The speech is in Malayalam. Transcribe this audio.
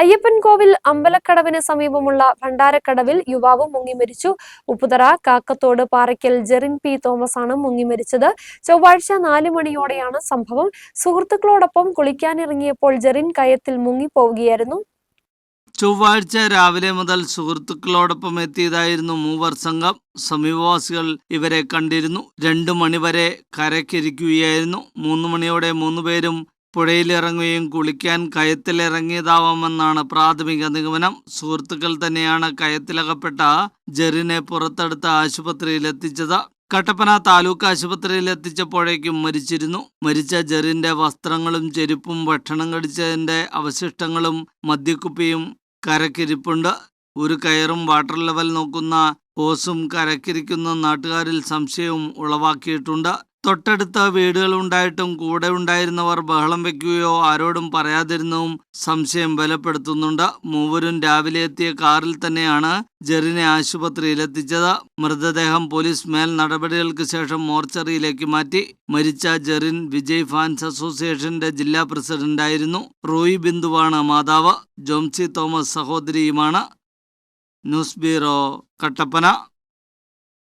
അയ്യപ്പൻകോവിൽ അമ്പലക്കടവിന് സമീപമുള്ള ഭണ്ഡാരക്കടവിൽ യുവാവ് മുങ്ങി മരിച്ചു. ഉപ്പുതറ കാക്കത്തോട് പാറയ്ക്കൽ ജെറിൻ പി തോമസ് ആണ് മുങ്ങി മരിച്ചത്. ചൊവ്വാഴ്ച നാല് മണിയോടെയാണ് സംഭവം. സുഹൃത്തുക്കളോടൊപ്പം കുളിക്കാനിറങ്ങിയപ്പോൾ ജെറിൻ കയത്തിൽ മുങ്ങിപ്പോവുകയായിരുന്നു ചൊവ്വാഴ്ച രാവിലെ മുതൽ സുഹൃത്തുക്കളോടൊപ്പം എത്തിയതായിരുന്നു മൂവർ സംഘം. സമീപവാസികൾ ഇവരെ കണ്ടിരുന്നു. രണ്ടു മണിവരെ കരക്കിരിക്കുകയായിരുന്നു മൂന്ന് മണിയോടെ മൂന്നുപേരും പുഴയിലിറങ്ങുകയും കുളിക്കാൻ കയത്തിലിറങ്ങിയതാവാമെന്നാണ് പ്രാഥമിക നിഗമനം. സുഹൃത്തുക്കൾ തന്നെയാണ് കയത്തിലകപ്പെട്ട ജെറിനെ പുറത്തെടുത്ത് ആശുപത്രിയിൽ എത്തിച്ചത് കട്ടപ്പന താലൂക്ക് ആശുപത്രിയിൽ എത്തിച്ചപ്പോഴേക്കും മരിച്ചിരുന്നു. മരിച്ച ജെറിന്റെ വസ്ത്രങ്ങളും ചെരുപ്പും ഭക്ഷണം കടിച്ചതിന്റെ അവശിഷ്ടങ്ങളും മദ്യക്കുപ്പിയും കരക്കിരിപ്പുണ്ട്. ഒരു കയറും വാട്ടർ ലെവൽ നോക്കുന്ന ഹോസും കരക്കിരിക്കുന്ന നാട്ടുകാരിൽ സംശയവും ഉളവാക്കിയിട്ടുണ്ട്. തൊട്ടടുത്ത വീടുകളുണ്ടായിട്ടും കൂടെ ഉണ്ടായിരുന്നവർ ബഹളം വെക്കുകയോ ആരോടും പറയാതിരുന്നതും സംശയം ബലപ്പെടുത്തുന്നുണ്ട്. മൂവരും രാവിലെ എത്തിയ കാറിൽ തന്നെയാണ് ജെറിനെ ആശുപത്രിയിലെത്തിച്ചത്. മൃതദേഹം പോലീസ് മേൽ നടപടികൾക്ക് ശേഷം മോർച്ചറിയിലേക്ക് മാറ്റി. മരിച്ച ജെറിൻ വിജയ് ഫാൻസ് അസോസിയേഷന്റെ ജില്ലാ പ്രസിഡന്റായിരുന്നു. റോയി ബിന്ദുവാണ് മാതാവ്. Jomsy Thomas സഹോദരിയുമാണ്. News bureau Kattappana.